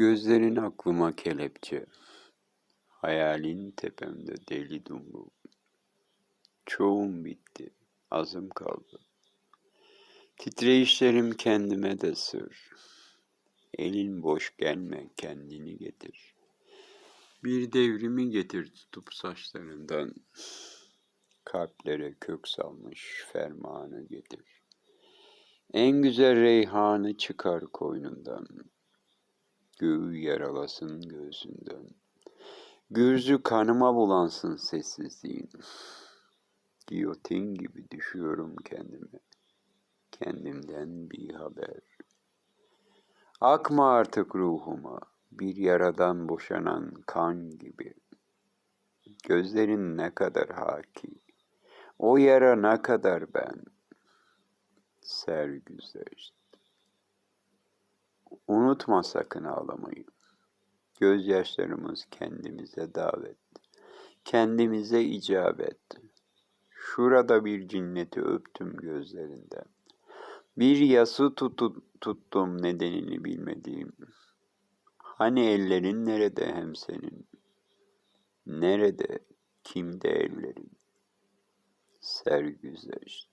Gözlerin aklıma kelepçe, hayalin tepemde deli dumru. Çoğum bitti, azım kaldı. Titreyişlerim kendime de sır. Elin boş gelme, kendini getir. Bir devrimi getir tutup saçlarından. Kalplere kök salmış fermanı getir. En güzel reyhanı çıkar koynundan. Göğü yaralasın göğsünden. Gürzü kanıma bulansın sessizliğin. Giyotin gibi düşüyorum kendime. Kendimden bir haber. Akma artık ruhuma. Bir yaradan boşanan kan gibi. Gözlerin ne kadar haki. O yara ne kadar ben. Sergüzeşt. Unutma sakın ağlamayı. Gözyaşlarımız kendimize davet. Kendimize icabet. Şurada bir cinneti öptüm gözlerinden. Bir yası tutu, tuttum nedenini bilmediğim. Hani ellerin nerede hem senin? Nerede, kimde ellerin? Sergüzeşt.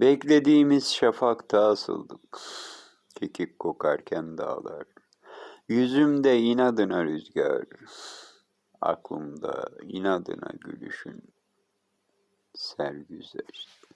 Beklediğimiz şafakta asıldık. Kekik kokarken dağlar. Yüzümde inadına rüzgar. Aklımda inadına gülüşün. Sergüzeşt.